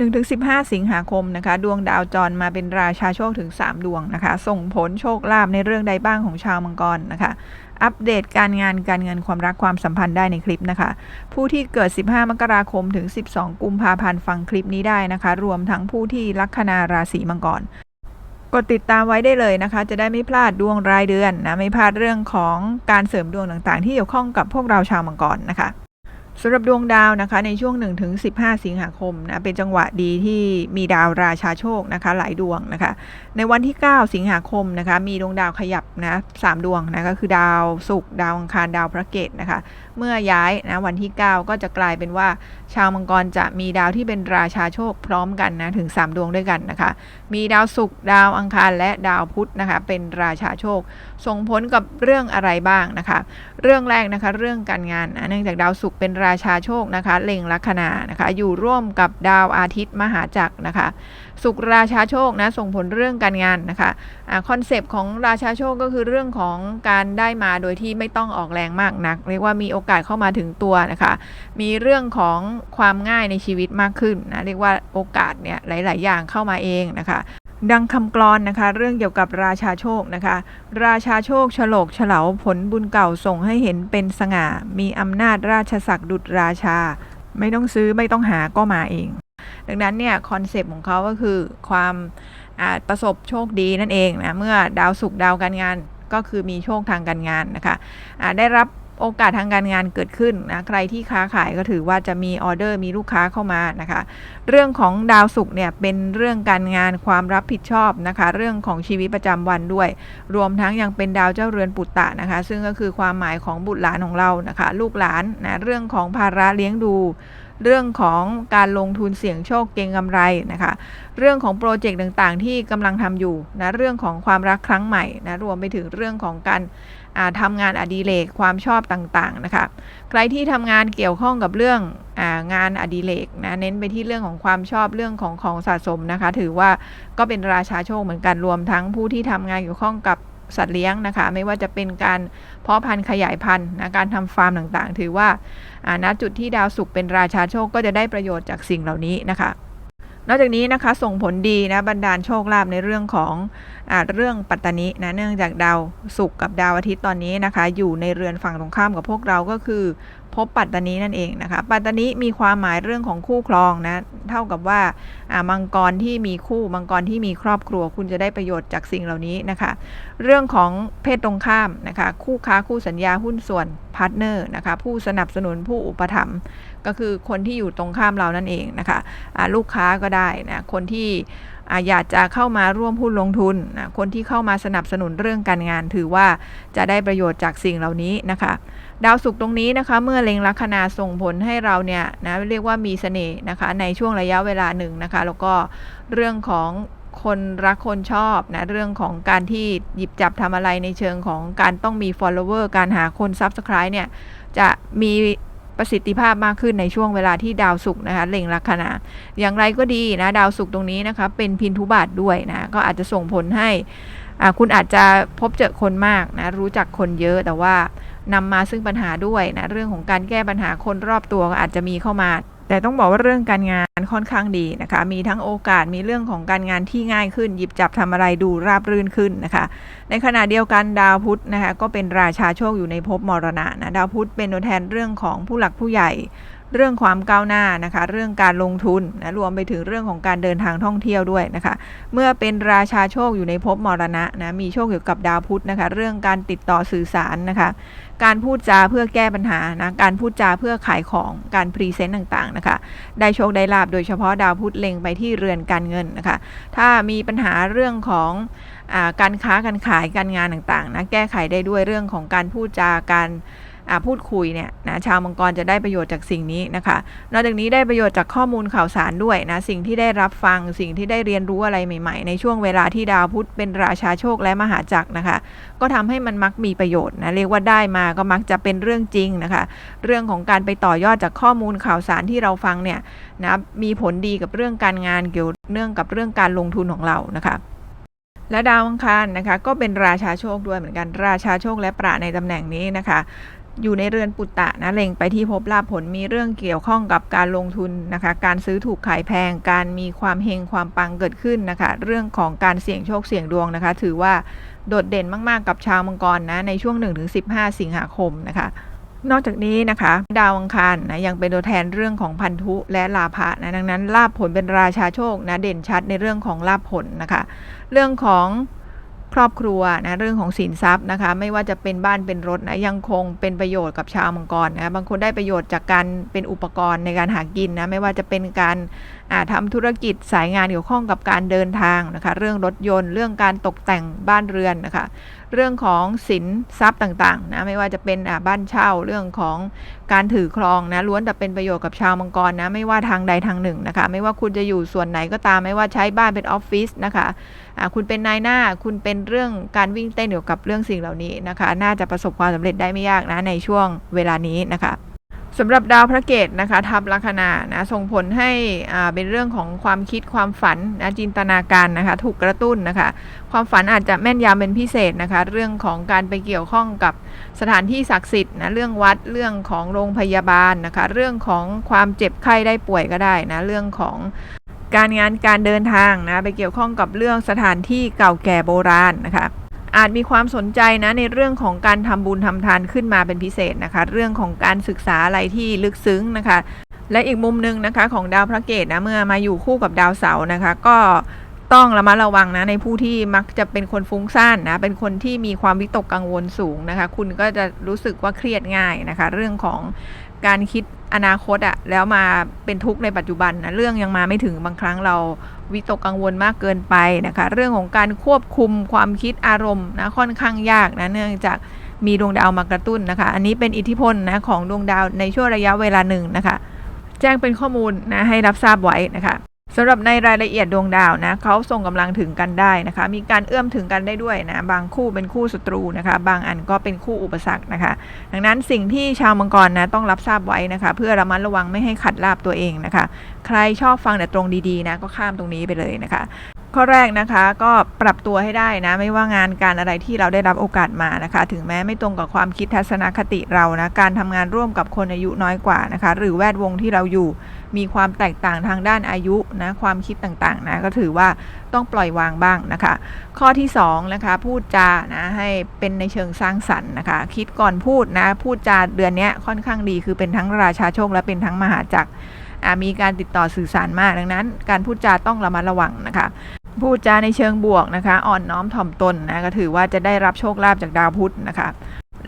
1-15 สิงหาคมนะคะ ดวงดาวจรมาเป็นราชาโชคถึง 3 ดวงนะคะ ส่งผลโชคลาภในเรื่องใดบ้างของชาวมังกรนะคะ อัปเดตการงานการเงินความรักความสัมพันธ์ได้ในคลิปนะคะ ผู้ที่เกิด 15 มกราคมถึง 12 กุมภาพันธ์ฟังคลิปนี้ได้นะคะ รวมทั้งผู้ที่ลัคนาราศีมังกรกดติดตามไว้ได้เลยนะคะ จะได้ไม่พลาดดวงรายเดือนนะไม่พลาดเรื่องของการเสริมดวงต่างๆ ที่เกี่ยวข้องกับพวกเราชาวมังกรนะคะ สำหรับดวงดาวนะคะในช่วง 1-15 สิงหาคมนะเป็นจังหวะดีที่มีดาวราชาโชคนะคะหลายดวงนะคะ ในวันที่ 9 สิงหาคมนะคะมีดวงดาวขยับนะสามดวงนะก็คือดาวศุกร์ดาวอังคารดาวพระเกตนะคะ เมื่อย้ายนะวันที่ 9 ก็จะกลายเป็นว่า ชาวมังกรจะมีดาวที่เป็นราชาโชคพร้อมกันนะถึง 3 ดวงด้วยกันนะคะ มีดาวศุกร์ดาวอังคารและดาวพุธนะคะเป็นราชาโชค ส่งผลกับเรื่องอะไรบ้างนะคะ เรื่องแรกนะคะเรื่องการงานนะเนื่องจากดาวศุกร์เป็นราชาโชคนะคะเล็งลัคนานะคะอยู่ร่วมกับดาวอาทิตย์มหาจักรนะคะ ศุกร์ราชาโชคนะส่งผลเรื่องการงานนะคะคอนเซปต์ของราชาโชคก็คือเรื่องของการได้มาโดยที่ไม่ต้องออกแรงมากนัก เรียกว่ามีโอกาสเข้ามาถึงตัวนะคะ มีเรื่องของความง่ายในชีวิตมากขึ้นนะเรียกว่าโอกาสเนี่ยหลาย ๆ อย่างเข้ามาเองนะคะดังคำกลอนนะคะเรื่องเกี่ยวกับราชาโชคนะคะ ราชาโชคฉลกเฉลาผลบุญเก่าส่งให้เห็นเป็นสง่า มีอำนาจราชศักดิ์ดุจราชา ไม่ต้องซื้อไม่ต้องหาก็มาเอง ดังนั้นเนี่ยคอนเซปต์ของเขาก็คือความประสบโชคดีนั่นเองนะเมื่อดาวศุกร์ดาวการงานก็คือมีโชคทางการงานนะคะได้รับ โอกาสทางการงานเกิดขึ้นนะใครที่ค้าขายก็ถือว่าจะมีออเดอร์มีลูกค้าเข้ามานะคะ เรื่องของดาวศุกร์เนี่ยเป็นเรื่องการงานความรับผิดชอบนะคะ เรื่องของชีวิตประจำวันด้วย รวมทั้งยังเป็นดาวเจ้าเรือนปุตตะนะคะ ซึ่งก็คือความหมายของบุตรหลานของเรานะคะ ลูกหลานนะเรื่องของภาระเลี้ยงดูเรื่องของการลงทุนเสี่ยงโชคเก็งกำไรนะคะ เรื่องของโปรเจกต์ต่างๆ ที่กำลังทำอยู่นะ เรื่องของความรักครั้งใหม่นะ รวมไปถึงเรื่องของการ ทำงานอดิเรกความชอบต่างๆนะคะ ใครที่ทำงานเกี่ยวข้องกับเรื่ององานอดิเรกนะเน้นไปที่เรื่องของความชอบเรื่องของของสะสมนะคะ ถือว่าก็เป็นราชาโชคเหมือนกันรวมทั้งผู้ที่ทำงานเกี่ยวข้องกับสัตว์เลี้ยงนะคะ ไม่ว่าจะเป็นการเพาะพันธุ์ขยายพันธุ์นะการทำฟาร์มต่างๆ ถือว่าณจุดที่ดาวศุกร์เป็นราชาโชคก็จะได้ประโยชน์จากสิ่งเหล่านี้นะคะ นอกจากนี้นะคะส่งผลดีนะบรรดาลโชคลาภในเรื่องของอเรื่องปัตตานินะเนื่องจากดาวศุกร์กับดาวอาทิตย์ตอนนี้นะคะ อยู่ในเรือนฝั่งตรงข้ามกับพวกเราก็คือพบปัตตานีนั่นเองนะคะ ปัตตานีมีความหมายเรื่องของคู่ครองนะ เท่ากับว่ามังกรที่มีคู่มังกรที่มีครอบครัว คุณจะได้ประโยชน์จากสิ่งเหล่านี้นะคะ เรื่องของเพศตรงข้ามนะคะ คู่ค้าคู่สัญญาหุ้นส่วนพาร์ทเนอร์นะคะ ผู้สนับสนุนผู้อุปถัมภ์ ก็คือคนที่อยู่ตรงข้ามเรานั่นเองนะคะะลูกค้าก็ได้นะคนที่อยากจะเข้ามาร่วมหุ้นลงทุนนะคนที่เข้ามาสนับสนุนเรื่องการงาน ถือว่าจะได้ประโยชน์จากสิ่งเหล่านี้นะคะ ดาวศุกร์ตรงนี้นะคะเมื่อเล็งลัคนาส่งผลให้เราเนี่ยนะเรียกว่ามีเสน่ห์นะคะในช่วงระยะเวลาหนึ่งนะคะ แล้วก็เรื่องของคนรักคนชอบนะเรื่องของการที่หยิบจับทำอะไรในเชิงของการต้องมี follower การหาคน subscribe เนี่ยจะมี ประสิทธิภาพมากขึ้นในช่วงเวลาที่ดาวศุกร์นะคะเล็งลัคนาอย่างไรก็ดีนะดาวศุกร์ตรงนี้นะคะเป็นพินทุบาทด้วยนะก็อาจจะส่งผลให้คุณอาจจะพบเจอคนมากนะรู้จักคนเยอะแต่ว่านำมาซึ่งปัญหาด้วยนะเรื่องของการแก้ปัญหาคนรอบตัวก็อาจจะมีเข้ามา แต่ต้องบอกว่าเรื่องการงานค่อนข้างดีนะคะ มีทั้งโอกาสมีเรื่องของการงานที่ง่ายขึ้น หยิบจับทำอะไรดูราบรื่นขึ้นนะคะ ในขณะเดียวกันดาวพุธนะคะก็เป็นราชาโชคอยู่ในภพมรณะนะดาวพุธเป็นตัวแทนเรื่องของผู้หลักผู้ใหญ่ เรื่องความก้าวหน้านะคะ เรื่องการลงทุนนะรวมไปถึงเรื่องของการเดินทางท่องเที่ยวด้วยนะคะ เมื่อเป็นราชาโชคอยู่ในภพมรณะนะมีโชคเกี่ยวกับดาวพุธนะคะ เรื่องการติดต่อสื่อสารนะคะ การพูดจาเพื่อแก้ปัญหานะการพูดจาเพื่อขายของการพรีเซนต์ต่างๆนะคะ ได้โชคได้ลาบโดยเฉพาะดาวพุธเล็งไปที่เรือนการเงินนะคะ ถ้ามีปัญหาเรื่องของอการค้าการขายการงานต่างๆนะแก้ไขได้ด้วยเรื่องของการพูดจาการ พูดคุยเนี่ยนะชาวมังกรจะได้ประโยชน์จากสิ่งนี้นะคะ นอกจากนี้ได้ประโยชน์จากข้อมูลข่าวสารด้วยนะสิ่งที่ได้รับฟังสิ่งที่ได้เรียนรู้อะไรใหม่ๆ ในช่วงเวลาที่ดาวพุธเป็นราชาโชคและมหาจักรนะคะ ก็ทำให้มันมักมีประโยชน์นะเรียกว่าได้มาก็มักจะเป็นเรื่องจริงนะคะ เรื่องของการไปต่อยอดจากข้อมูลข่าวสารที่เราฟังเนี่ยนะมีผลดีกับเรื่องการงานเกี่ยวเนื่องกับเรื่องการลงทุนของเรานะคะและดาวอังคารนะคะก็เป็นราชาโชคด้วยเหมือนกันราชาโชคและประในตำแหน่งนี้นะคะ อยู่ในเรือนปุตตะนะเล็งไปที่ภพลาภผลมีเรื่องเกี่ยวข้องกับการลงทุนนะคะ การซื้อถูกขายแพง การมีความเฮงความปังเกิดขึ้นนะคะ เรื่องของการเสี่ยงโชคเสี่ยงดวงนะคะ ถือว่าโดดเด่นมาก ๆ กับชาวมังกรนะในช่วง 1-15 สิงหาคมนะคะนอกจากนี้นะคะ ดาวอังคารนะยังเป็นตัวแทนเรื่องของพันธุและลาภะนะดังนั้นลาภผลเป็นราชาโชคนะเด่นชัดในเรื่องของลาภผลนะคะ เรื่องของ ครอบครัวนะเรื่องของสินทรัพย์นะคะ ไม่ว่าจะเป็นบ้านเป็นรถนะยังคงเป็นประโยชน์กับชาวมังกรนะบางคนได้ประโยชน์จากการเป็นอุปกรณ์ในการหากินนะไม่ว่าจะเป็นการ ทำธุรกิจสายงานเกี่ยวข้องกับการเดินทางนะคะเรื่องรถยนต์ เรื่องการตกแต่งบ้านเรือนนะคะเรื่องของสินทรัพย์ต่างๆนะไม่ว่าจะเป็นบ้านเช่าเรื่องของการถือครองนะล้วนแต่เป็นประโยชน์กับชาวมังกรนะไม่ว่าทางใดทางหนึ่งนะคะไม่ว่าคุณจะอยู่ส่วนไหนก็ตามไม่ว่าใช้บ้านเป็นออฟฟิศนะคะคุณเป็นนายหน้าคุณเป็นเรื่องการวิ่งเต้นเกี่ยวกับเรื่องสิ่งเหล่านี้นะคะ น่าจะประสบความสำเร็จได้ไม่ยากนะในช่วงเวลานี้นะคะ สำหรับดาวพระเกตนะคะทับลัคนานะส่งผลให้อ่าเป็นเรื่องของความคิดความฝันนะจินตนาการนะคะถูกกระตุ้นนะคะความฝันอาจจะแม่นยำเป็นพิเศษนะคะเรื่องของการไปเกี่ยวข้องกับสถานที่ศักดิ์สิทธิ์นะเรื่องวัดเรื่องของโรงพยาบาลนะคะเรื่องของความเจ็บไข้ได้ป่วยก็ได้นะเรื่องของการงานการเดินทางนะไปเกี่ยวข้องกับเรื่องสถานที่เก่าแก่โบราณนะคะ อาจมีความสนใจนะในเรื่องของการทำบุญทำทานขึ้นมาเป็นพิเศษนะคะ เรื่องของการศึกษาอะไรที่ลึกซึ้งนะคะ และอีกมุมหนึ่งนะคะของดาวพระเกตนะเมื่อมาอยู่คู่กับดาวเสาร์นะคะ ก็ต้องระมัดระวังนะในผู้ที่มักจะเป็นคนฟุ้งซ่านนะเป็นคนที่มีความวิตกกังวลสูงนะคะ คุณก็จะรู้สึกว่าเครียดง่ายนะคะ เรื่องของ การคิดอนาคตอะแล้วมาเป็นทุกข์ในปัจจุบันนะเรื่องยังมาไม่ถึงบางครั้งเราวิตกกังวลมากเกินไปนะคะเรื่องของการควบคุมความคิดอารมณ์นะค่อนข้างยากนะเนื่องจากมีดวงดาวมากระตุ้นนะคะ อันนี้เป็นอิทธิพลนะของดวงดาวในช่วงระยะเวลาหนึ่งนะคะ แจ้งเป็นข้อมูลนะให้รับทราบไว้นะคะ สำหรับในรายละเอียดดวงดาวนะเขาส่งกำลังถึงกันได้นะคะ มีการเอื้อมถึงกันได้ด้วยนะ บางคู่เป็นคู่ศัตรูนะคะ บางอันก็เป็นคู่อุปสรรคนะคะ ดังนั้นสิ่งที่ชาวมังกรนะต้องรับทราบไว้นะคะ เพื่อระมัดระวังไม่ให้ขัดลาบตัวเองนะคะ ใครชอบฟังแต่ตรงดีๆนะก็ข้ามตรงนี้ไปเลยนะคะข้อแรกนะคะก็ปรับตัวให้ได้นะไม่ว่างานการอะไรที่เราได้รับโอกาสมานะคะ ถึงแม้ไม่ตรงกับความคิดทัศนคติเรานะการทำงานร่วมกับคนอายุน้อยกว่านะคะ หรือแวดวงที่เราอยู่ มีความแตกต่างทางด้านอายุนะความคิดต่างๆนะก็ถือว่าต้องปล่อยวางบ้างนะคะ ข้อที่2นะคะพูดจานะให้เป็นในเชิงสร้างสรรค์นะคะ คิดก่อนพูดนะพูดจาเดือนนี้ค่อนข้างดีคือเป็นทั้งราชาโชคและเป็นทั้งมหาจักรมีการติดต่อสื่อสารมากดังนั้น การพูดจาต้องระมัดระวังนะคะพูดจาในเชิงบวกนะคะ อ่อนน้อมถ่อมตนนะก็ถือว่าจะได้รับโชคลาภจากดาวพุธนะคะ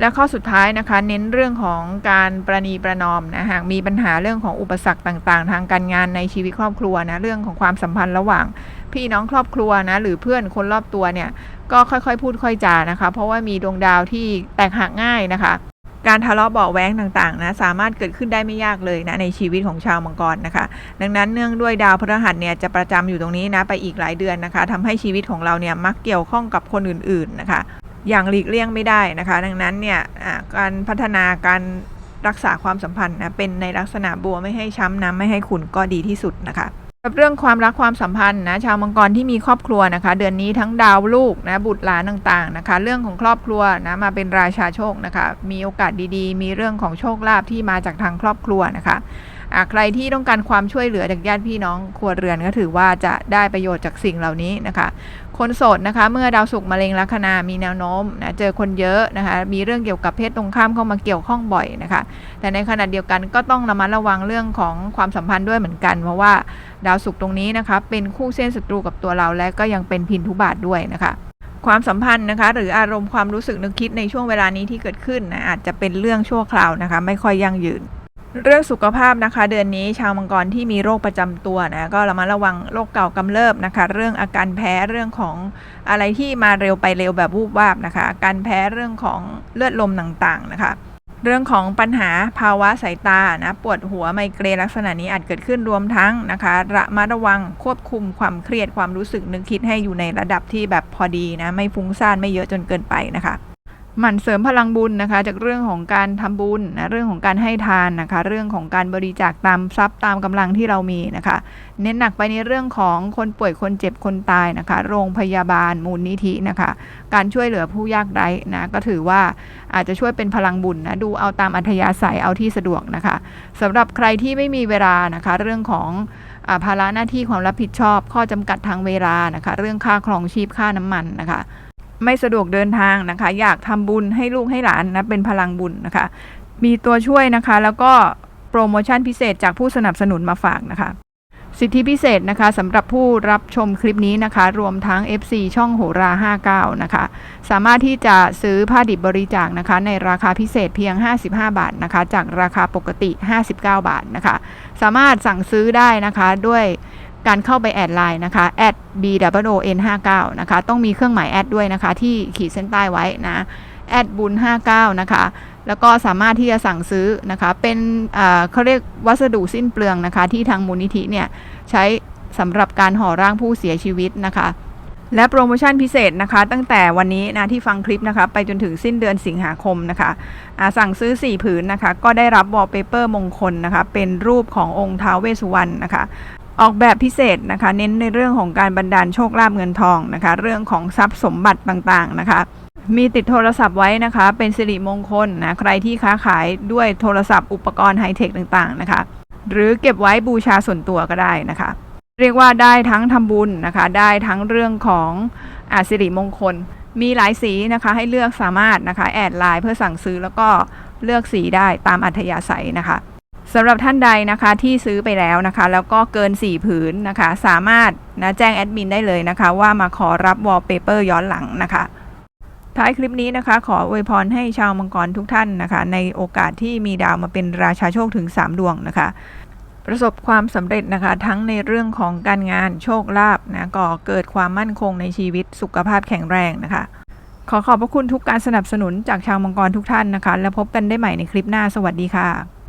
และข้อสุดท้ายนะคะ เน้นเรื่องของการประนีประนอมนะหากมีปัญหาเรื่องของอุปสรรคต่าง ๆ ทางการงานในชีวิตครอบครัวนะเรื่องของความสัมพันธ์ระหว่าง พี่น้องครอบครัวนะหรือเพื่อนคนรอบตัวเนี่ยก็ค่อยๆ พูดค่อยจานะคะ เพราะว่ามีดวงดาวที่แตกหักง่ายนะคะ การทะเลาะเบาะแว้งต่างๆนะสามารถเกิดขึ้นได้ไม่ยากเลยนะในชีวิตของชาวมังกรนะคะ ดังนั้นเนื่องด้วยดาวพฤหัสเนี่ยจะประจำอยู่ตรงนี้นะไปอีกหลายเดือนนะคะทำให้ชีวิตของเราเนี่ยมักเกี่ยวข้องกับคนอื่นๆนะคะ อย่างหลีกเลี่ยงไม่ได้นะคะ ดังนั้นเนี่ยการพัฒนาการรักษาความสัมพันธ์นะเป็นในลักษณะบัวไม่ให้ช้ำน้ำไม่ให้ขุ่นก็ดีที่สุดนะคะกับเรื่องความรักความสัมพันธ์นะชาวมังกรที่มีครอบครัวนะคะ เดือนนี้ทั้งดาวลูกนะบุตรหลานต่างๆนะคะ เรื่องของครอบครัวนะมาเป็นราชาโชคนะคะ มีโอกาสดีๆ มีเรื่องของโชคลาภที่มาจากทางครอบครัวนะคะอ่าใครที่ต้องการความช่วยเหลือจากญาติพี่น้องครัวเรือนก็ถือว่าจะได้ประโยชน์จากสิ่งเหล่านี้นะคะ คนโสดนะคะ เมื่อดาวศุกร์มะเร็งลัคนามีแนวโน้มนะเจอคนเยอะนะคะมีเรื่องเกี่ยวกับเพศตรงข้ามเข้ามาเกี่ยวข้องบ่อยนะคะ แต่ในขณะเดียวกันก็ต้องระมัดระวังเรื่องของความสัมพันธ์ด้วยเหมือนกัน เพราะว่าดาวศุกร์ตรงนี้นะคะเป็นคู่เส้นศัตรูกับตัวเราและก็ยังเป็นพินทุบาทด้วยนะคะความสัมพันธ์นะคะหรืออารมณ์ความรู้สึกนึกคิดในช่วงเวลานี้ที่เกิดขึ้นนะอาจจะเป็นเรื่องชั่วคราวนะคะไม่ค่อยยั่งยืน เรื่องสุขภาพนะคะ เดือนนี้ชาวมังกรที่มีโรคประจำตัวนะก็ระมัดระวังโรคเก่ากำเริบนะคะ เรื่องอาการแพ้เรื่องของอะไรที่มาเร็วไปเร็วแบบวูบวาบนะคะ อาการแพ้เรื่องของเลือดลมต่างๆนะคะ เรื่องของปัญหาภาวะสายตานะปวดหัวไมเกรนลักษณะนี้อาจเกิดขึ้นรวมทั้งนะคะ ระมัดระวังควบคุมความเครียดความรู้สึกนึกคิดให้อยู่ในระดับที่แบบพอดีนะไม่ฟุ้งซ่านไม่เยอะจนเกินไปนะคะ หมั่นเสริมพลังบุญนะคะ จากเรื่องของการทำบุญนะเรื่องของการให้ทานนะคะ เรื่องของการบริจาคตามทรัพย์ตามกำลังที่เรามีนะคะ เน้นหนักไปในเรื่องของคนป่วยคนเจ็บคนตายนะคะ โรงพยาบาลมูลนิธินะคะ การช่วยเหลือผู้ยากไร้นะก็ถือว่าอาจจะช่วยเป็นพลังบุญนะดูเอาตามอัธยาศัยเอาที่สะดวกนะคะสำหรับใครที่ไม่มีเวลานะคะ เรื่องของภาระหน้าที่ความรับผิดชอบ ข้อจำกัดทางเวลานะคะ เรื่องค่าครองชีพค่าน้ำมันนะคะ ไม่สะดวกเดินทางนะคะ อยากทำบุญให้ลูกให้หลานนะเป็นพลังบุญนะคะ มีตัวช่วยนะคะ แล้วก็โปรโมชั่นพิเศษจากผู้สนับสนุนมาฝากนะคะสิทธิพิเศษนะคะสำหรับผู้รับชมคลิปนี้นะคะ รวมทั้ง FC ช่องโหรา 59 นะคะ สามารถที่จะซื้อผ้าดิบบริจาคนะคะ ในราคาพิเศษเพียง 55 บาทนะคะ จากราคาปกติ 59 บาทนะคะ สามารถสั่งซื้อได้นะคะด้วย การเข้าไปแอดไลน์นะคะแอด b w o n 5 9นะคะ ต้องมีเครื่องหมายแอดด้วยนะคะ ที่ขีดเส้นใต้ไว้นะแอดบุญ59 นะคะ แล้วก็สามารถที่จะสั่งซื้อนะคะ เป็นเขาเรียกวัสดุสิ้นเปลืองนะคะ ที่ทางมูลนิธิเนี่ยใช้สำหรับการห่อร่างผู้เสียชีวิตนะคะ และโปรโมชั่นพิเศษนะคะ ตั้งแต่วันนี้นะที่ฟังคลิปนะคะ ไปจนถึงสิ้นเดือนสิงหาคมนะคะอ่าสั่งซื้อ 4 ผืนนะคะ ก็ได้รับวอลเปเปอร์มงคลนะคะ เป็นรูปขององค์ท้าวเวสุวรรณนะคะ ออกแบบพิเศษนะคะ เน้นในเรื่องของการบันดาลโชคลาภเงินทองนะคะ เรื่องของทรัพย์สมบัติต่างๆนะคะ มีติดโทรศัพท์ไว้นะคะ เป็นสิริมงคลนะใครที่ค้าขายด้วยโทรศัพท์อุปกรณ์ไฮเทคต่างๆนะคะ หรือเก็บไว้บูชาส่วนตัวก็ได้นะคะ เรียกว่าได้ทั้งทำบุญนะคะ ได้ทั้งเรื่องของอาสิริมงคล มีหลายสีนะคะ ให้เลือกสามารถนะคะแอดไลน์เพื่อสั่งซื้อแล้วก็เลือกสีได้ตามอัธยาศัยนะคะ สำหรับท่านใดนะคะที่ซื้อไปแล้วนะคะ แล้วก็เกิน 4 ผืนนะคะ สามารถนะแจ้งแอดมินได้เลยนะคะ ว่ามาขอรับวอลเปเปอร์ย้อนหลังนะคะ ท้ายคลิปนี้นะคะ ขออวยพรให้ชาวมังกรทุกท่านนะคะ ในโอกาสที่มีดาวมาเป็นราชาโชคถึง 3 ดวงนะคะ ประสบความสำเร็จนะคะ ทั้งในเรื่องของการงานโชคลาภนะก่อเกิดความมั่นคงในชีวิตสุขภาพแข็งแรงนะคะ ขอขอบพระคุณทุกการสนับสนุนจากชาวมังกรทุกท่านนะคะ แล้วพบกันได้ใหม่ในคลิปหน้าสวัสดีค่ะ